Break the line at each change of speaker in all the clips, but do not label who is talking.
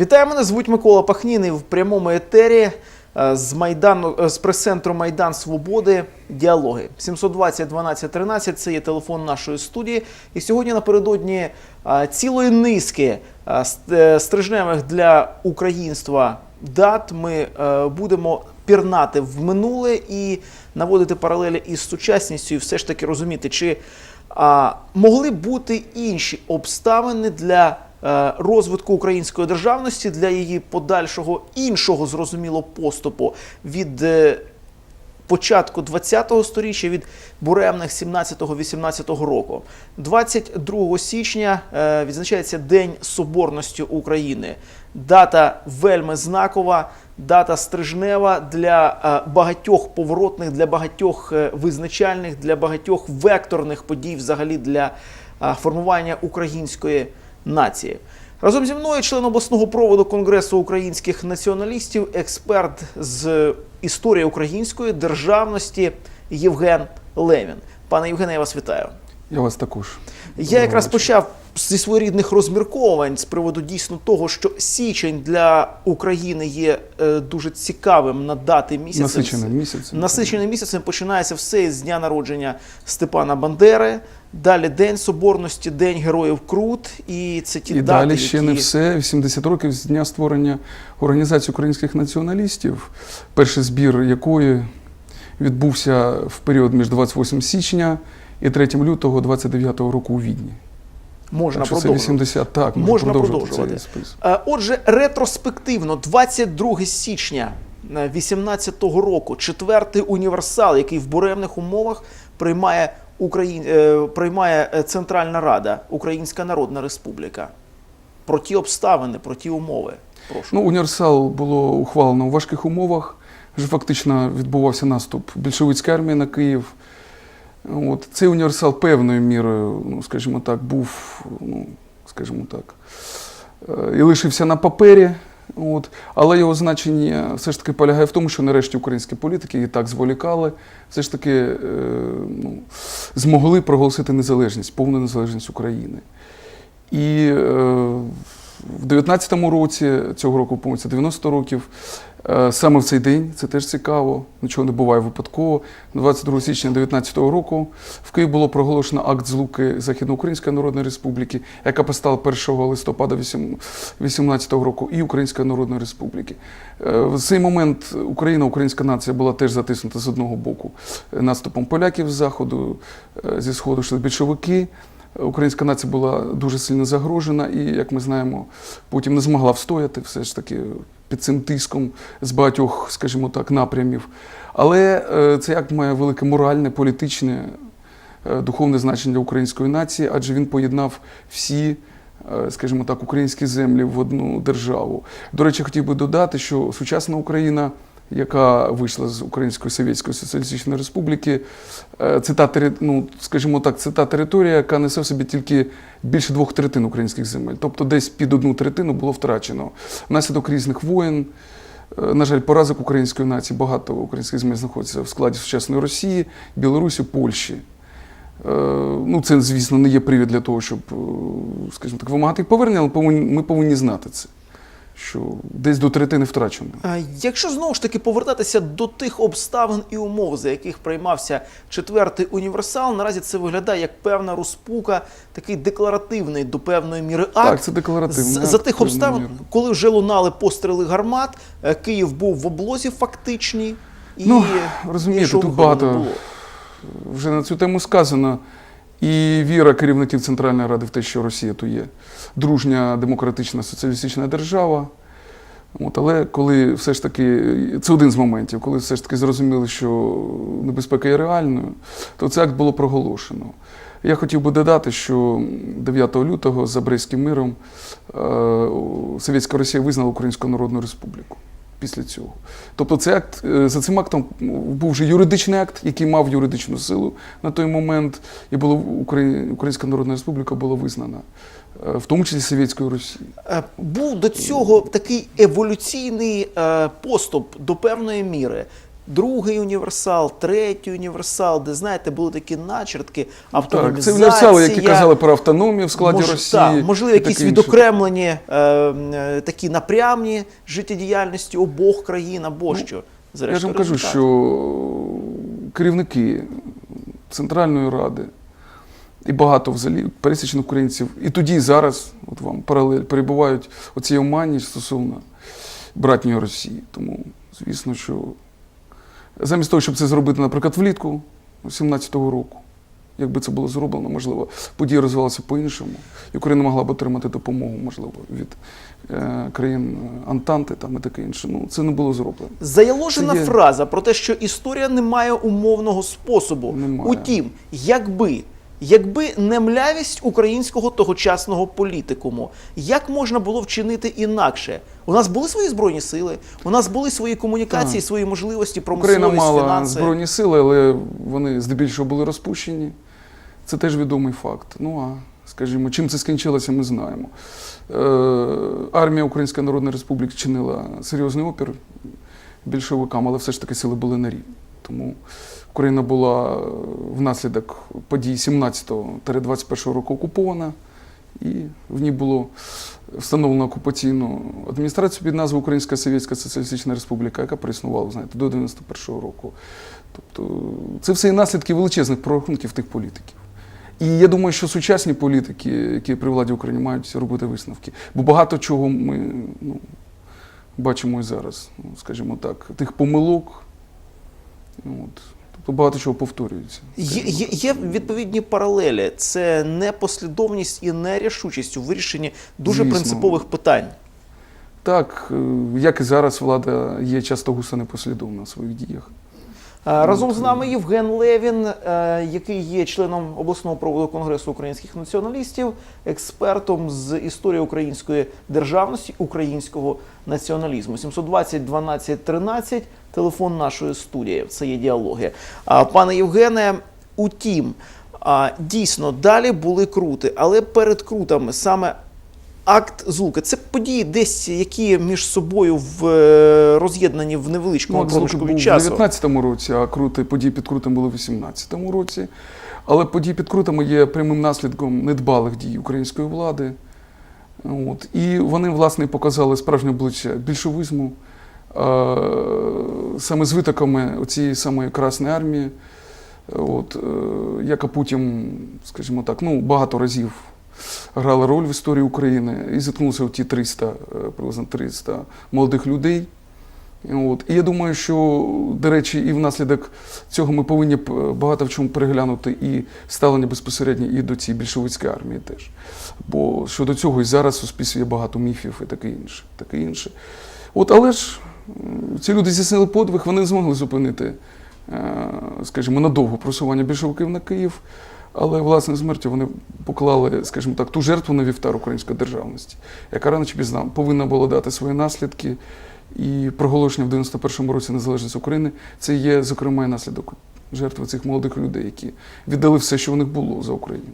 Вітаю, мене звуть Микола Пахнін і в прямому етері е, з Майдану е, з прес-центру Майдан Свободи. Діалоги 720 12 13 – Це є телефон нашої студії. І сьогодні напередодні е, цілої низки ст- стрижневих для українства дат. Ми будемо пірнати в минуле і наводити паралелі із сучасністю, і все ж таки розуміти, чи могли бути інші обставини для розвитку української державності, для її подальшого іншого зрозуміло поступу від е, початку 20-го сторіччя від буремних 17-18 року. 22 січня е, відзначається День Соборності України. Дата вельми знакова, дата стрижнева для е, багатьох поворотних, для багатьох е, визначальних, для багатьох векторних подій, взагалі для е, формування української нації. Разом зі мною член обласного проводу Конгресу українських націоналістів, експерт з історії української державності Євген Левін. Пане Євгене, я вас вітаю.
Я вас також.
Я якраз почав зі своєрідних розмірковувань з приводу дійсно того, що січень для України є е, дуже цікавим на дати місяцем.
Насиченим місяцем.
Насиченим місяцем починається все з дня народження Степана Бандери. Далі День Соборності, День Героїв Крут. І це ті
І
дати,
далі ще
які...
не все. 80 років з дня створення Організації українських націоналістів, перший збір якої відбувся в період між 28 січня і 3 лютого 29 року у Відні.
можна
Так
продовжувати.
80, так,
Можна
можна продовжувати
продовжувати. Е, Отже, ретроспективно, 22 січня 18-го року, четвертий універсал, який в буремних умовах приймає Україн... е, приймає е, Центральна Рада, Українська Народна Республіка. Про ті обставини, про ті умови. Прошу.
Ну, універсал було ухвалено у важких умовах. Вже фактично відбувався наступ більшовицької армії на Київ. От. Цей універсал певною мірою, ну, скажімо так, був, ну, скажімо так, е, і лишився на папері. От. Але його значення все ж таки полягає в тому, що нарешті українські політики і так зволікали, все ж таки е, ну, змогли проголосити незалежність, повну незалежність України. І е, в 19-му році, цього року, по-моєму, 90 років, саме в цей день, це теж цікаво, нічого не буває випадково. 22 січня 19-го року в Києві було проголошено акт злуки Західноукраїнської Народної Республіки, яка постала 1 листопада 18-го року, і Української Народної Республіки. Е, В цей момент Україна, українська нація була теж затиснута з одного боку е, наступом поляків з заходу, е, зі сходу йшли більшовики. Українська нація була дуже сильно загрожена, і, як ми знаємо, потім не змогла встояти все ж таки під цим тиском з багатьох, скажімо так, напрямів. Але це цей акт має велике моральне, політичне, е, духовне значення для української нації, адже він поєднав всі. е, Скажімо так, українські землі в одну державу. До речі, хотів би додати, що сучасна Україна, яка вийшла з Української Совєтської Соціалістичної Республіки, е, це та ну, скажімо так, це та територія, яка несе в собі тільки більше двох третин українських земель. Тобто десь під одну третину було втрачено внаслідок різних воєн. е, На жаль, поразок української нації багато українських земель знаходиться в складі сучасної Росії, Білорусі, Польщі. Е, Ну, це, звісно, не є привід для того, щоб, скажімо так, вимагати повернення, але ми повинні знати це, що десь до третини втрачено.
Е, Якщо знову ж таки повертатися до тих обставин і умов, за яких приймався четвертий універсал, наразі це виглядає як певна розпука, такий декларативний до певної міри акт.
Так, це декларативний акт,
За тих обставин,
мірою.
коли вже лунали постріли гармат, е, Київ був в облозі фактичній. І
Ну, розумієте, тут багато вже на цю тему сказано. І віра керівників Центральної Ради в те, що Росія то є дружня демократична соціалістична держава. От, але коли все ж таки, це один з моментів, коли все ж таки зрозуміли, що небезпека є реальною, то цей акт було проголошено. Я хотів би додати, що 9 лютого за Брестським миром е, Совєтська Росія визнала Українську Народну Республіку після цього. Тобто цей акт, е, за цим актом був вже юридичний акт, який мав юридичну силу на той момент, і Украї- Українська Народна Республіка була визнана, е, в тому числі Совєтською Росією.
Е, Був до цього такий еволюційний поступ до певної міри. Другий універсал, третій універсал, де знаєте, були такі начертки
Так, це універсали, які казали про автономію в складі
Мож-
Росії.
Так, можливо, якісь відокремлені е, е, такі напрямні життєдіяльності обох країн або що.
Я ж вам кажу, що керівники Центральної Ради і багато взагалі пересічних українців, і тоді, і зараз, от вам паралель, перебувають у цій омані стосовно братньої Росії. Тому, звісно, що замість того, щоб це зробити, наприклад, влітку 17-го року, якби це було зроблено, можливо, події розвивалися по-іншому, і Україна могла б отримати допомогу, можливо, від е, країн Антанти там, і таке інше. Ну, це не було зроблено.
Заяложена
є-
фраза про те, що історія не має умовного способу.
Немає.
Утім, якби. Якби не млявість українського тогочасного політикуму, як можна було вчинити інакше? У нас були свої збройні сили, у нас були свої комунікації,
Так.
свої можливості,
Україна мала
фінанси.
збройні сили, але вони здебільшого були розпущені. Це теж відомий факт. Ну а скажімо, чим це скінчилося, ми знаємо. Е, армія Української Народної Республіки чинила серйозний опір більшовикам, але все ж таки сили були на рівні. Тому Україна була е, внаслідок подій 17-21 року окупована, і в ній було встановлено окупаційну адміністрацію під назвою Українська Совєтська Соціалістична Республіка, яка проіснувала, знаєте, до 91-го року. Тобто це все і наслідки величезних прорахунків тих політиків. І я думаю, що сучасні політики, які при владі України, мають робити висновки. Бо багато чого ми ну, бачимо і зараз, ну, скажімо так, тих помилок. От. Тобто багато чого повторюється.
Є, є, є відповідні паралелі. Це непослідовність і нерішучість у вирішенні дуже
Звісно.
принципових питань.
Так, е, як і зараз влада є часто густо непослідовна в своїх діях.
Е, Разом з нами Євген Левін, е, який є членом обласного проводу Конгресу українських націоналістів, експертом з історії української державності, українського націоналізму. 720 12 13, телефон нашої студії. Це є діалоги. Пане Євгене, утім, дійсно далі були крути, але перед крутами саме акт Злуки це події, десь які між собою в е, роз'єднані в невеличкому
Ну,
проміжку від часу.
19-му році, а крути, події під крутим були в 18-му році. Але події під крутами є прямим наслідком недбалих дій української влади. От. І вони, власне, показали справжнє обличчя більшовизму, е, саме з витоками цієї самої Красної армії, от, е, яка потім, скажімо так, ну, багато разів грала роль в історії України і зіткнувся в ті 300, е, приблизно 300 молодих людей. От. І я думаю, що, до речі, і внаслідок цього ми повинні багато в чому переглянути і ставлення безпосередньо і до цієї більшовицької армії теж. Бо щодо цього і зараз в суспільстві є багато міфів і таке інше. Таке інше. От, але ж ці люди здійснили подвиг, вони не змогли зупинити, е, скажімо, надовго просування більшовиків на Київ. Але власне смертю вони поклали, скажімо так, ту жертву на вівтар української державності, яка рано чи пізно повинна була дати свої наслідки. І проголошення в 91-му році незалежності України це є, зокрема, і наслідок жертви цих молодих людей, які віддали все, що в них було за Україну.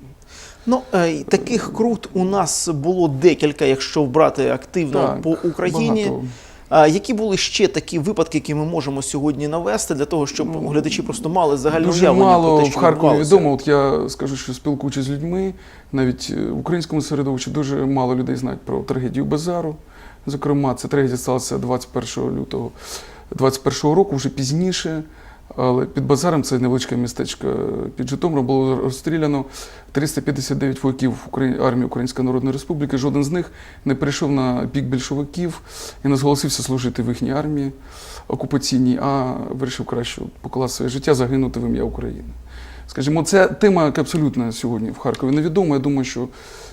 Ну, е, таких крут у нас було декілька, якщо брати активно
Так,
по Україні.
багато.
А які були ще такі випадки, які ми можемо сьогодні навести для того, щоб
Ну,
глядачі просто мали загальну
Дуже
уявлення
мало
про те,
в Харкові відомо. От я скажу, що спілкуючись з людьми, навіть е, в українському середовищі дуже мало людей знають про трагедію Базару. Зокрема, ця трагедія сталася 21 лютого 21 року, вже пізніше. Але під Базаром, це невеличке містечко під Житомиром, було розстріляно 359 вояків армії Української Народної Республіки. Жоден з них не перейшов на бік більшовиків і не зголосився служити в їхній армії окупаційній, а вирішив краще покласти своє життя, загинути в ім'я України. Скажімо, це тема, яка абсолютно сьогодні в Харкові невідома. Я думаю, що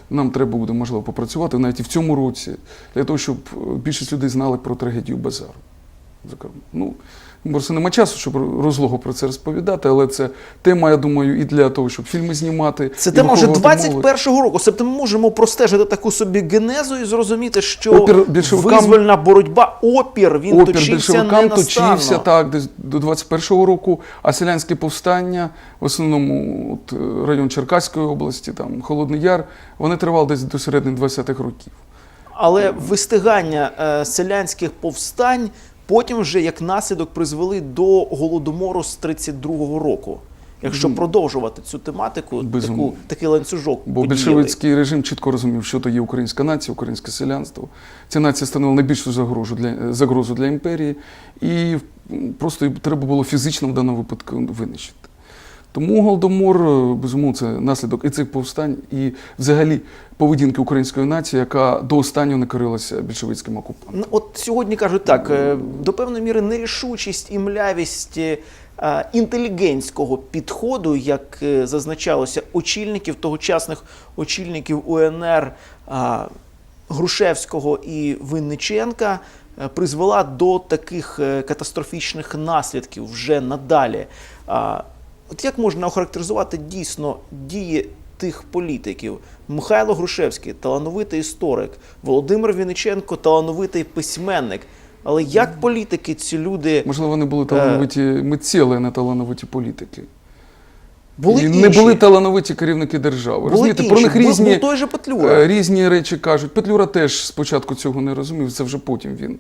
нам треба буде можливо попрацювати навіть і в цьому році, для того, щоб більшість людей знали про трагедію Базару. Зокрема. Ну, просто нема часу, щоб розлого про це розповідати, але це тема, я думаю, і для того, щоб фільми знімати.
Це
і
тема вже
виховувати молодь.
21-го року. Тобто ми можемо простежити таку собі генезу і зрозуміти, що
Опір більшовикам-
визвольна боротьба, опір, він
Опір
точився
більшовикам точився так, десь до 21-го року, а селянське повстання, в основному от, район Черкаської області, там Холодний Яр, вони тривали десь до середини 20-х років.
Але вистигання е, селянських повстань потім вже як наслідок призвели до голодомору з 32-го року. Якщо продовжувати цю тематику, таку, такий ланцюжок
Бо
подіяли.
більшовицький режим чітко розумів, що то є українська нація, українське селянство. Ця нація становила найбільшу загрозу для, загрозу для імперії, і просто треба було фізично в даному випадку винищити. Тому Голодомор, е, безумовно, це наслідок і цих повстань, і взагалі поведінки української нації, яка до останнього не корилася більшовицьким окупантом.
Ну, От сьогодні кажуть так: е, до певної міри нерішучість і млявість е, інтелігентського підходу, як зазначалося, очільників тогочасних очільників УНР Грушевського і Винниченка призвела до таких катастрофічних наслідків вже надалі. От як можна охарактеризувати дійсно дії тих політиків? Михайло Грушевський талановитий історик, Володимир Вінниченко талановитий письменник. Але як політики ці люди
Можливо, вони
Е.
були талановиті митці, але не талановиті політики.
були
і
інші?
не були талановиті керівники держави.
були
Розумієте,
інші.
про них різні.
був той же Петлюра.
Е, Різні речі кажуть. Петлюра теж спочатку цього не розумів, це вже потім він.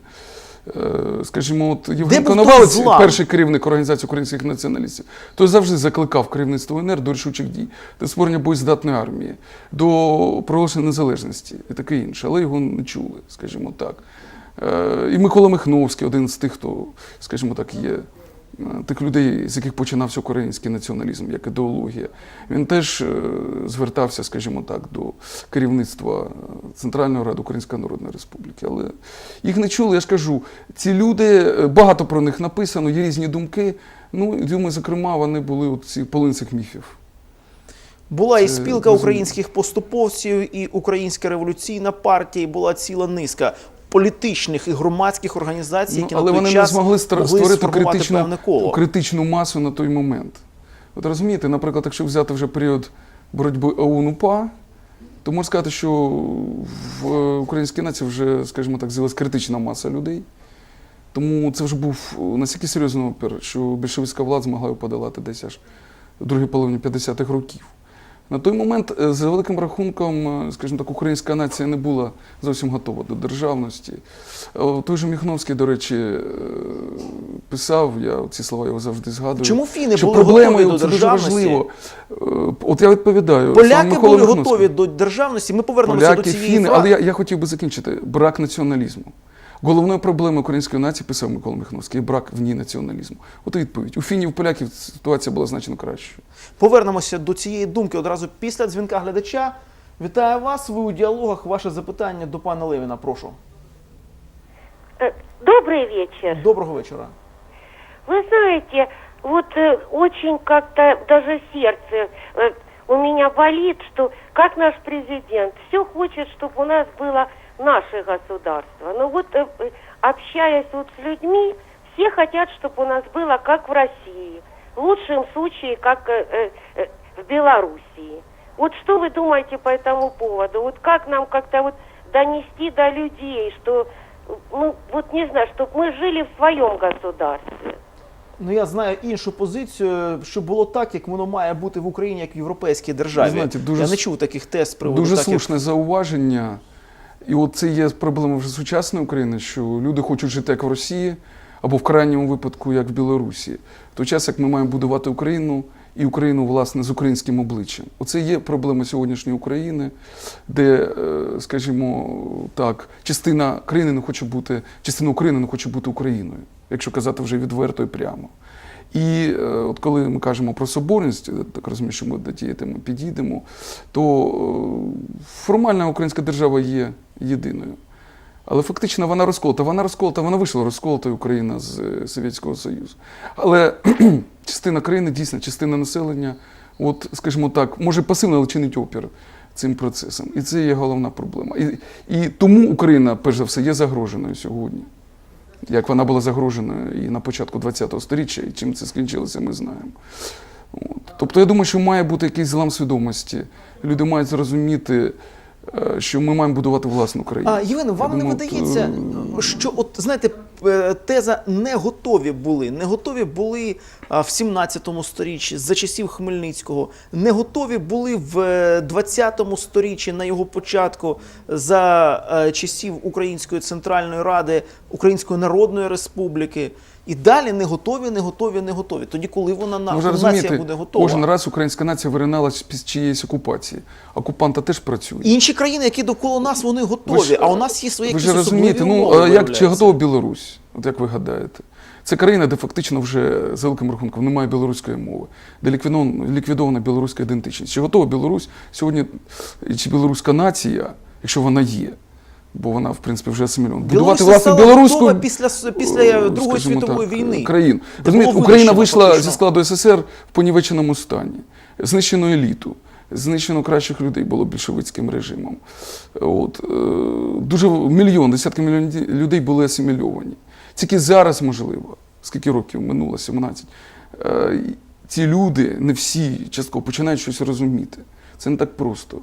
Е, Скажімо, от Євген Коновалець, перший керівник Організації українських націоналістів, той завжди закликав керівництво УНР до рішучих дій, до створення боєздатної армії, до проголошення незалежності і таке інше. Але його не чули, скажімо так. Е, І Микола Михновський, один з тих, хто, скажімо так, є тих людей, з яких починався український націоналізм як ідеологія. Він теж е, звертався, скажімо так, до керівництва е, Центральної Ради Української Народної Республіки. Але їх не чули, я ж кажу, ці люди, е, багато про них написано, є різні думки. Ну, думаю, зокрема, вони були полин цих міфів.
Була і спілка українських поступовців, і Українська революційна партія, і була ціла низка політичних і громадських організацій,
Ну, але
на той
вони не змогли створити критичну,
коло.
критичну масу на той момент. От розумієте, наприклад, якщо взяти вже період боротьби ОУН-УПА, то можна сказати, що в е, українській нації вже, скажімо так, з'явилася критична маса людей. Тому це вже був настільки серйозний опір, що більшовицька влада змогла його подолати десь аж в другій половині 50-х років. На той момент, е, за великим рахунком, е, скажімо так, українська нація не була зовсім готова до державності. Той же Міхновський, до речі, е, писав, я ці слова його завжди згадую.
Чому фіни
що
були
проблемою
готові до
це дуже важливо. От я відповідаю.
Поляки були готові до державності. Ми повернемося
Поляки,
до цієї
фіни,
фрази.
але я, я хотів би закінчити. Брак націоналізму. Головною проблемою української нації писав Микола Михновський брак в ній націоналізму. От і відповідь. У фінів поляків ситуація була значно кращою.
Повернемося до цієї думки одразу після дзвінка глядача. Вітаю вас. Ви у діалогах. Ваше запитання до пана Левіна. Прошу.
Э, Добрый вечер.
Доброго вечора.
Вы знаете, вот э, очень как-то даже сердце э, у меня болит, что как наш президент все хочет, чтобы у нас было наше государство. Но вот э, э, общаясь вот с людьми, все хотят, чтобы у нас было как в России. В лучшем случае, как э, э, э, в Белоруссии. Вот что вы думаете по этому поводу? Вот как нам как-то вот донести до людей, что, ну, вот не знаю, чтобы мы жили в своем государстве?
Ну я знаю іншу позицію, що було так, як воно має бути в Україні, як в європейській державі.
Ви знаєте, дуже
я не
с-
чув таких тез з приводу
Дуже
так, як
слушне зауваження. І от це є проблема вже сучасної України, що люди хочуть жити як в Росії, або в крайньому випадку, як в Білорусі. В той час, як ми маємо будувати Україну і Україну, власне, з українським обличчям. Оце є проблема сьогоднішньої України, де, е, скажімо так, частина країни не хоче бути, частина України не хоче бути Україною, якщо казати вже відверто і прямо. І е, от коли ми кажемо про соборність, так розумію, що ми до тієї теми підійдемо, то е, формальна українська держава є єдиною. Але фактично вона розколота. Вона розколота, вона вийшла розколотою Україна з е, Совєтського Союзу. Але частина країни, дійсно, частина населення, от, скажімо так, може пасивно, але чинить опір цим процесам. І це є головна проблема. І, і тому Україна, перш за все, є загроженою сьогодні. Як вона була загрожена і на початку ХХ століття, і чим це скінчилося, ми знаємо. От. Тобто я думаю, що має бути якийсь злам свідомості. Люди мають зрозуміти, е, що ми маємо будувати власну країну.
А, Євгене, вам
Я
не
думаю,
видається,
е,
що от знаєте, теза не готові були. Не готові були в 17 сторіччі за часів Хмельницького, не готові були в е, 20 сторіччі на його початку за е, часів Української Центральної Ради, Української Народної Республіки. І далі не готові, не готові, не готові. Тоді, коли вона на
Можна
нація
розуміти,
буде готова.
кожен раз українська нація виринала з чиєїсь окупації. Окупанта теж працює.
Інші країни, які довкола нас, вони готові,
ж-
а у нас є свої
Ви ж розумієте, ну як чи готова Білорусь? От як ви гадаєте? Це країна, де фактично вже за великим рахунком немає білоруської мови, де ліквідована, білоруська ідентичність. Чи готова Білорусь сьогодні, чи білоруська нація, якщо вона є, бо вона, в принципі, вже асимільована. Будувати власне білоруську
після, після
е,
Другої світової
так,
війни.
країн. Розумієте, Україна вийшла
фактично.
зі складу СССР в понівеченому стані, знищено еліту. Знищено кращих людей було більшовицьким режимом. От, е, дуже мільйон, десятки мільйонів людей були асимільовані. Тільки зараз можливо, скільки років минуло, 17, е, ці люди, не всі частково починають щось розуміти. Це не так просто.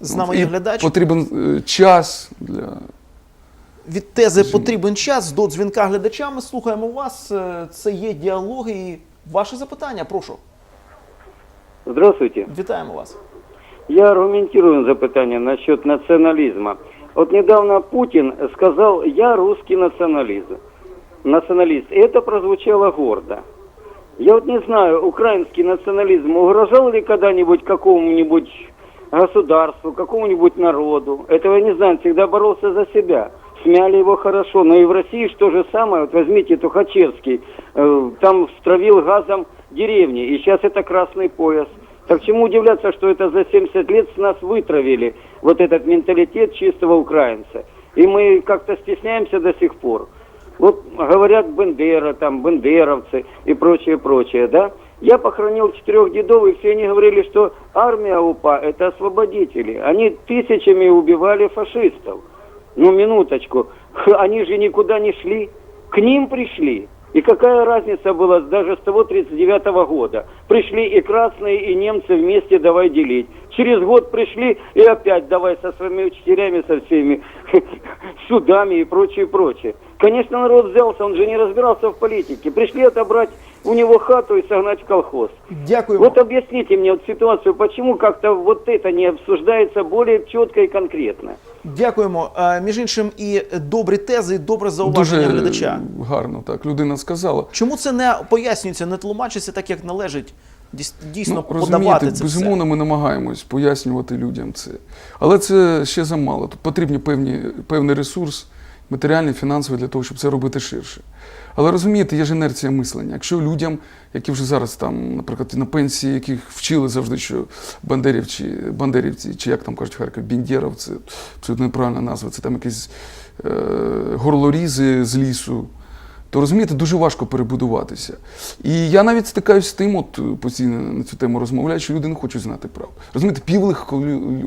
З нами
От,
є
і
глядач.
Потрібен е, час для.
Від тези потрібен час до дзвінка глядача. Ми слухаємо вас. Е, Це є діалоги. І ваші запитання, прошу.
Здравствуйте.
Вітаємо вас.
Я аргументирую запитання насчет национализма. Вот недавно Путин сказал, я русский националист. Националист. И это прозвучало гордо. Я вот не знаю, украинский национализм угрожал ли когда-нибудь какому-нибудь государству, какому-нибудь народу. Этого я не знаю, всегда боролся за себя. Смяли его хорошо. Но и в России что же самое. Вот возьмите Тухачевский, э, там стравил газом деревни. И сейчас это красный пояс. Так чему удивляться, что это за 70 лет с нас вытравили вот этот менталитет чистого украинца. И мы как-то стесняемся до сих пор. Вот говорят Бендера, там, бендеровцы и прочее, прочее, да? Я похоронил четырех дедов, и все они говорили, что армия УПА – это освободители. Они тысячами убивали фашистов. Ну, минуточку. Они же никуда не шли. К ним пришли. И какая разница была даже с того 39 года? Пришли и красные, и немцы вместе давай делить. Через год пришли и опять давай со своими учителями, со всеми судами и прочее, прочее. Конечно, народ взялся, он же не разбирался в политике. Пришли отобрать у него хату и согнать в колхоз.
Дякуємо.
Вот объясните мне вот ситуацию, почему как-то вот это не обсуждается более четко и конкретно.
Дякуємо. Між іншим, і добрі тези, і добре зауваження
Дуже
глядача.
гарно так людина сказала.
Чому це не пояснюється, не тлумачиться так, як належить дійс- дійсно
Ну,
подавати це
безумовно,
все?
ми намагаємось пояснювати людям це. Але це ще замало. Тут потрібні певні, певний ресурс, матеріальний, фінансовий, для того, щоб це робити ширше. Але розумієте, є ж інерція мислення. Якщо людям, які вже зараз там, наприклад, на пенсії, яких вчили завжди, що бандерівці, бандерівці, чи як там кажуть в Харкові, біндєровці, абсолютно неправильна назва, це там якісь е, горлорізи з лісу то розумієте, дуже важко перебудуватися. І я навіть стикаюся з тим, от е, постійно на цю тему розмовляю, що люди не хочуть знати правду. Розумієте, півлих,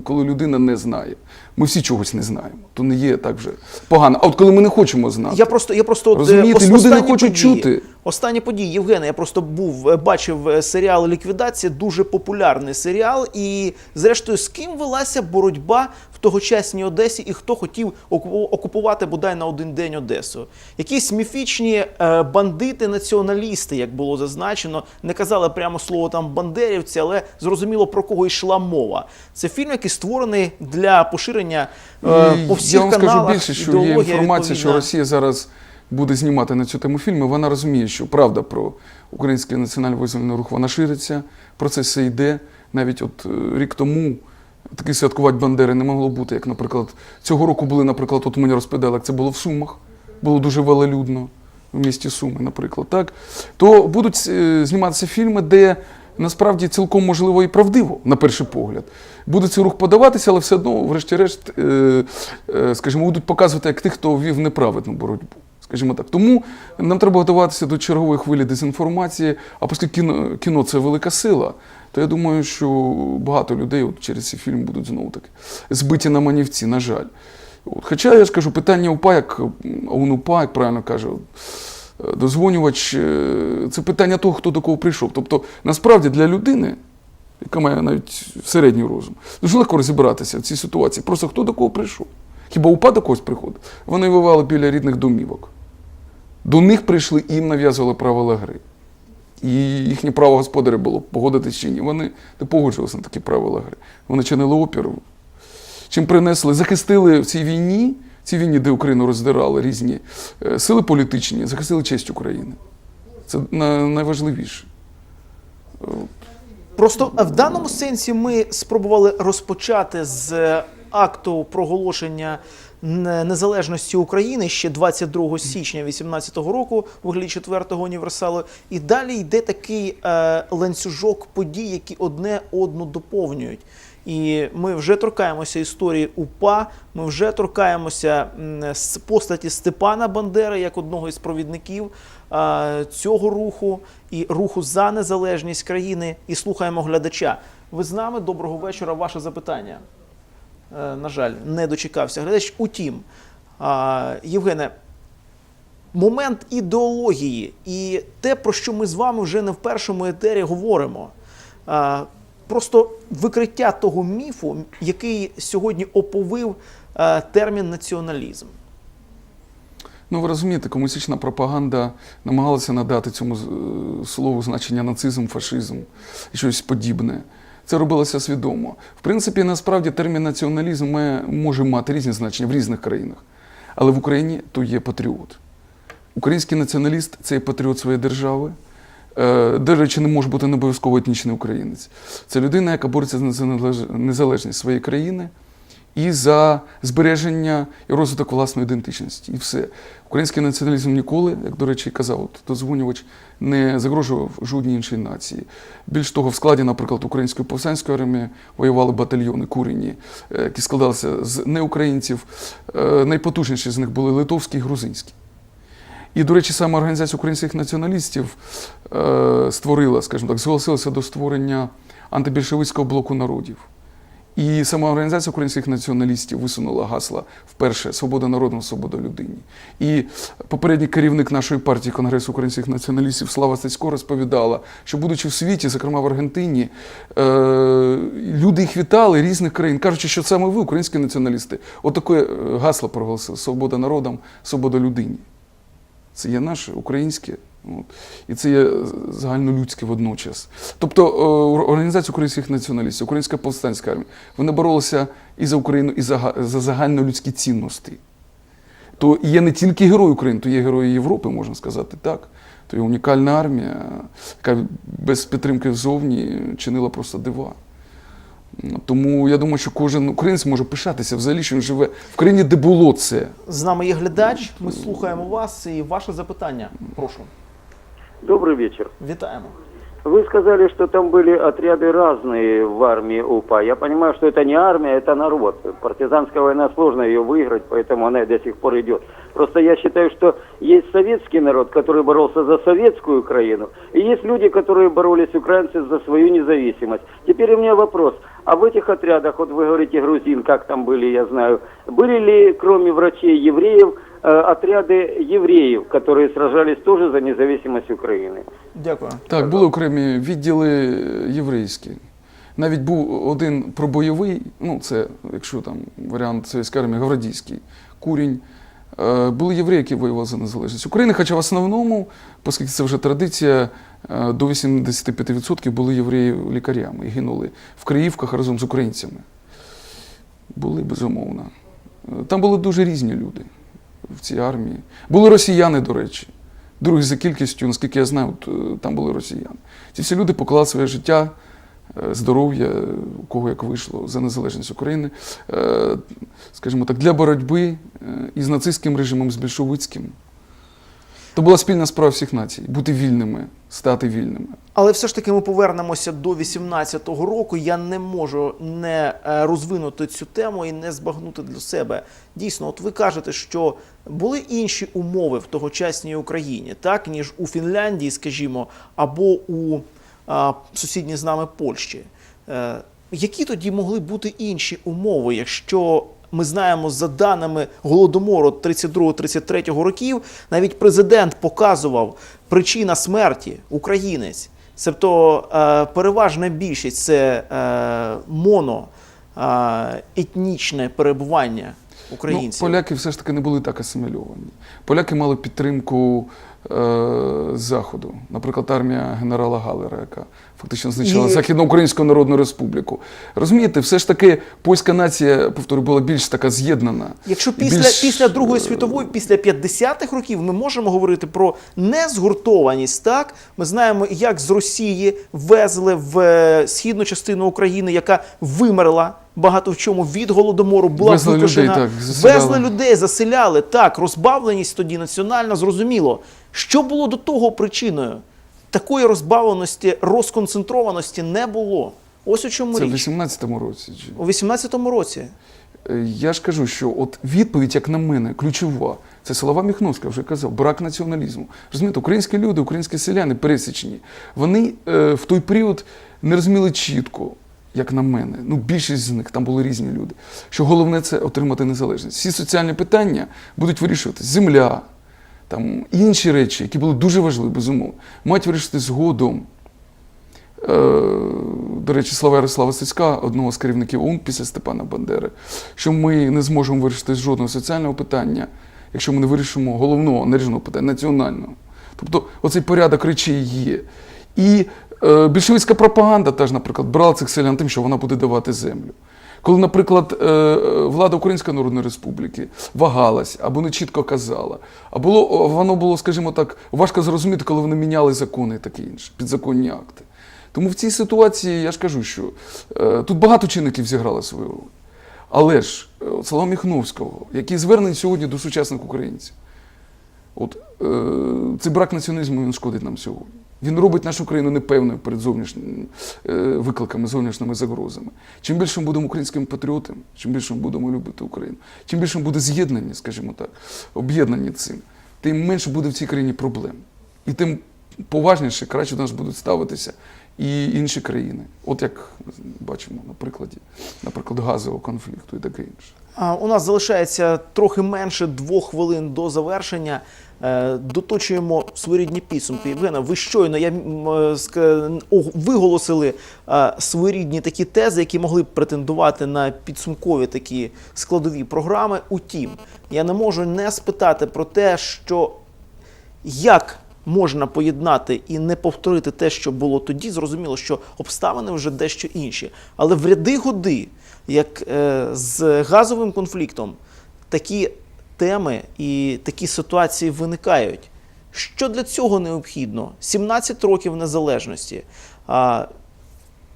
коли, людина не знає. Ми всі чогось не знаємо, то не є так вже погано. А от коли ми не хочемо знати,
Я просто, я просто е,
Розумієте, люди не хочуть
події,
чути.
Останні події, Євгене, я просто був, е, бачив е, серіал Ліквідація, дуже популярний серіал. І зрештою, з ким велася боротьба в тогочасній Одесі і хто хотів окупувати бодай на один день Одесу? Якісь міфічні е, бандити-націоналісти, як було зазначено, не казали прямо слово там бандерівці, але зрозуміло про кого йшла мова. Це фільм, який створений для поширення е, по всіх
я вам
каналах.
скажу більше, що є інформація, що. Росія зараз буде знімати на цю тему фільми. Вона розуміє, що правда про український національний визвольний рух вона шириться. Процес все йде. Навіть от е, рік тому таки святкувати Бандери не могло бути. Як, наприклад, цього року були, наприклад, от мені розповідали, як це було в Сумах. Було дуже велелюдно в місті Суми, наприклад, так то будуть е, зніматися фільми, де насправді цілком можливо і правдиво, на перший погляд. Буде цей рух подаватися, але все одно, врешті-решт, е, скажімо, будуть показувати як тих, хто вів неправедну боротьбу. Скажімо так. Тому нам треба готуватися до чергової хвилі дезінформації. А оскільки кіно, кіно це велика сила, то я думаю, що багато людей от через цей фільм будуть знову таки збиті на манівці, на жаль. От. Хоча я ж кажу, питання УПА, як ОУН УПА, як правильно каже е, дозвонювач, е, це питання того, хто до кого прийшов. Тобто, насправді для людини яка має навіть середній розум. Дуже легко розібратися в цій ситуації. Просто хто до кого прийшов? Хіба УПА до когось приходив? Вони воювали біля рідних домівок. До них прийшли і їм нав'язували правила гри. І їхнє право господаря було погодитись чи ні. Вони не погоджувалися на такі правила гри. Вони чинили опір. Чим принесли, захистили в цій війні, в цій війні, де Україну роздирали різні е, сили політичні, захистили честь України. Це найважливіше.
Просто в даному сенсі ми спробували розпочати з акту проголошення незалежності України ще 22 січня 2018 року у вигляді четвертого універсалу. І далі йде такий е, ланцюжок подій, які одне одну доповнюють. І ми вже торкаємося історії УПА, ми вже торкаємося з постаті Степана Бандери як одного із провідників е, цього руху і руху за незалежність країни. І слухаємо глядача. Ви з нами? Доброго вечора. Ваше запитання. Е, на жаль, не дочекався глядач. Утім, Євгене, момент ідеології і те, про що ми з вами вже не в першому етері говоримо. Просто викриття того міфу, який сьогодні оповив термін націоналізм.
Ну, ви розумієте, комуністична пропаганда намагалася надати цьому е, слову значення нацизм, фашизм і щось подібне. Це робилося свідомо. В принципі, насправді термін націоналізм може мати різні значення в різних країнах. Але в Україні то є патріот. Український націоналіст це є патріот своєї держави. Е, До речі, не може бути не обов'язково етнічний українець. Це людина, яка бореться за незалежність своєї країни і за збереження і розвиток власної ідентичності. І все. Український націоналізм ніколи, як до речі, казав от дозвонювач, не загрожував жодній іншій нації. Більш того, в складі, наприклад, української повстанської армії воювали батальйони курені, е, які складалися з неукраїнців. Е, Найпотужніші з них були литовські і грузинські. І, до речі, саме Організація українських націоналістів е, створила, скажімо так, зголосилася до створення антибільшовицького блоку народів. І сама Організація українських націоналістів висунула гасла вперше Свобода народу, свобода людині. І попередній керівник нашої партії Конгресу українських націоналістів Слава Стецько розповідала, що, будучи в світі, зокрема в Аргентині, е, люди їх вітали різних країн, кажучи, що саме ви, українські націоналісти, отаке е, гасло проголосили Свобода народам, свобода людині. Це є наше українське, от, і це є загальнолюдське водночас. Тобто е, Організація українських націоналістів, Українська повстанська армія, вони боролися і за Україну, і за, за загальнолюдські цінності. То є не тільки герої України, то є герої Європи, можна сказати так. То є унікальна армія, яка без підтримки ззовні чинила просто дива. Тому я думаю, що кожен українець може пишатися взагалі, що він живе в країні, де було це.
З нами є глядач. Ми слухаємо вас і ваше запитання. Прошу,
Добрый вечер.
вітаємо.
Вы сказали, что там были отряды разные в армии УПА. Я понимаю, что это не армия, это народ. Партизанская война сложно ее выиграть, поэтому она и до сих пор идет. Просто я считаю, что есть советский народ, который боролся за советскую Украину, и есть люди, которые боролись, украинцы, за свою независимость. Теперь у меня вопрос. А в этих отрядах, вот вы говорите грузин, как там были, я знаю, были ли, кроме врачей евреев, э, отряды евреев, которые сражались тоже за независимость Украины?
Дякую.
Так, були окремі відділи е, єврейські. Навіть був один пробойовий, ну це, якщо там варіант совєтської армії, Гвардійський, курінь. Е, Були євреї, які воювали за незалежність України, хоча в основному, оскільки це вже традиція, е, до 85% були євреї лікарями і гинули в Криївках разом з українцями. Були, безумовно. Е, Там були дуже різні люди в цій армії. Були росіяни, до речі. Другі за кількістю, наскільки я знаю, от, е, там були росіяни. Ці всі люди поклали своє життя, е, здоров'я, у кого як вийшло, за незалежність України, е, скажімо так, для боротьби із нацистським режимом, з більшовицьким. То була спільна справа всіх націй бути вільними, стати вільними.
Але все ж таки ми повернемося до 18-го року. Я не можу не е, розвинути цю тему і не збагнути для себе. Дійсно, от ви кажете, що були інші умови в тогочасній Україні, так ніж у Фінляндії, скажімо, або у а, сусідній з нами Польщі. Е, які тоді могли бути інші умови, якщо ми знаємо за даними голодомору 32-33 років, навіть президент показував причина смерті українець Себто е, переважна більшість це е, моно е, перебування українців.
Ну, поляки все ж таки не були так асимільовані. Поляки мали підтримку е, Заходу. Наприклад, армія генерала Галера, яка фактично знищила
І-
Західноукраїнську Народну Республіку. Розумієте, все ж таки польська нація, повторю, була більш така з'єднана.
Якщо після,
Більш,
після Другої світової, після 50-х років ми можемо говорити про незгуртованість, так? Ми знаємо, як з Росії везли в е, східну частину України, яка вимерла багато в чому від голодомору, була
Везли
викошена.
людей, так, заселяли.
везли людей, заселяли. Так, розбавленість тоді національна, зрозуміло. Що було до того причиною? Такої розбавленості, розконцентрованості не було. Ось у чому
Це в 18-му році.
У 18-му році.
Е, Я ж кажу, що от відповідь, як на мене, ключова. Це Слава Міхновська вже казав, брак націоналізму. Розумієте, українські люди, українські селяни пересічні, вони е, в той період не розуміли чітко, як на мене. Ну, більшість з них там були різні люди. Що головне це отримати незалежність. Всі соціальні питання будуть вирішувати земля, там інші речі, які були дуже важливі, безумовно, мають вирішити згодом. Е, до речі, слава Ярослава Сицька, одного з керівників ОУН після Степана Бандери, що ми не зможемо вирішити жодного соціального питання, якщо ми не вирішимо головного наріжного питання, національного. Тобто оцей порядок речей є. І е, більшовицька пропаганда теж, наприклад, брала цих селян тим, що вона буде давати землю. Коли, наприклад, е, е, влада Української Народної Республіки вагалась або не чітко казала, а було, воно було, скажімо так, важко зрозуміти, коли вони міняли закони і таке інше, підзаконні акти. Тому в цій ситуації я ж кажу, що е, тут багато чинників зіграли свою роль. Але ж Слава Міхновського, який звернений сьогодні до сучасних українців, от цей брак націоналізму він шкодить нам сьогодні. Він робить нашу країну непевною перед зовнішніми е, викликами, зовнішніми загрозами. Чим більше ми будемо українськими патріотами, чим більше ми будемо любити Україну, чим більше ми буде з'єднані, скажімо так, об'єднані цим, тим менше буде в цій країні проблем. І тим поважніше, краще до нас будуть ставитися і інші країни. От як бачимо на прикладі, наприклад, газового конфлікту і таке інше.
У нас залишається трохи менше двох хвилин до завершення. Е, Доточуємо своєрідні підсумки. Євгена, ви щойно я е, виголосили е, своєрідні такі тези, які могли б претендувати на підсумкові такі складові програми. Утім, я не можу не спитати про те, що як можна поєднати і не повторити те, що було тоді, зрозуміло, що обставини вже дещо інші. Але в ряди годи, як е, з газовим конфліктом, такі теми і такі ситуації виникають. Що для цього необхідно? 17 років незалежності.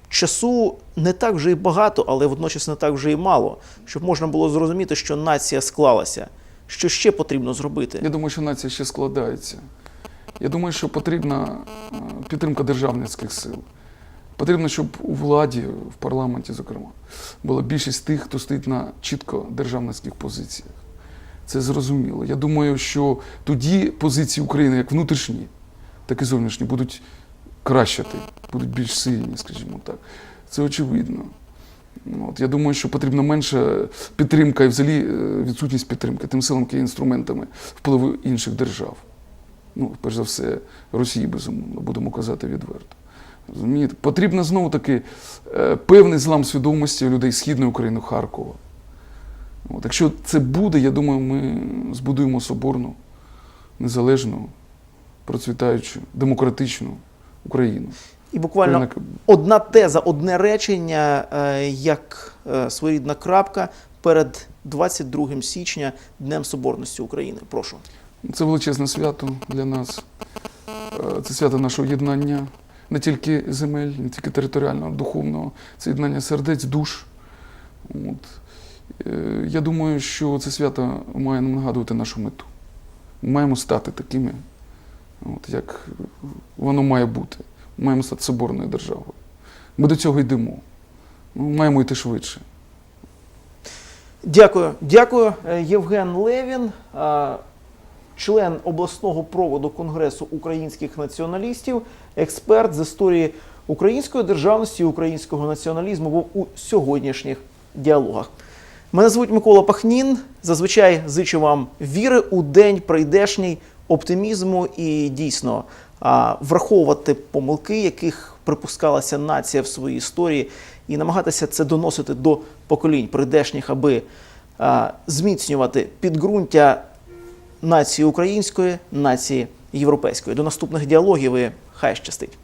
Часу не так вже і багато, але водночас не так вже і мало, щоб можна було зрозуміти, що нація склалася. Що ще потрібно зробити?
Я думаю, що нація ще складається. Я думаю, що потрібна е, підтримка державницьких сил. Потрібно, щоб у владі, в парламенті, зокрема, була більшість тих, хто стоїть на чітко державницьких позиціях. Це зрозуміло. Я думаю, що тоді позиції України, як внутрішні, так і зовнішні, будуть кращати, будуть більш сильні, скажімо так. Це очевидно. От, я думаю, що потрібно менше підтримка і взагалі е, відсутність підтримки тим силам, які є інструментами впливу інших держав. Ну, перш за все, Росії, безумовно, будемо казати відверто. Розумієте? Потрібно знову таки е, певний злам свідомості у людей Східної України, Харкова. От, якщо це буде, я думаю, ми збудуємо соборну, незалежну, процвітаючу, демократичну Україну.
І буквально
Ринок-
одна теза, одне речення, е, як е, своєрідна крапка перед 22 січня, Днем Соборності України. Прошу.
Це величезне свято для нас. Це свято нашого єднання не тільки земель, не тільки територіального, духовного, це єднання сердець, душ. От. Е, Я думаю, що це свято має нам нагадувати нашу мету. Ми маємо стати такими, от, як воно має бути. Ми маємо стати соборною державою. Ми до цього йдемо. Ми маємо йти швидше.
Дякую. Дякую, Євген Левін, член обласного проводу Конгресу українських націоналістів, експерт з історії української державності і українського націоналізму, був у сьогоднішніх діалогах. Мене звуть Микола Пахнін. Зазвичай зичу вам віри у день прийдешній оптимізму і дійсно враховувати помилки, яких припускалася нація в своїй історії, і намагатися це доносити до поколінь прийдешніх, аби зміцнювати підґрунтя нації української, нації європейської. До наступних діалогів і хай щастить.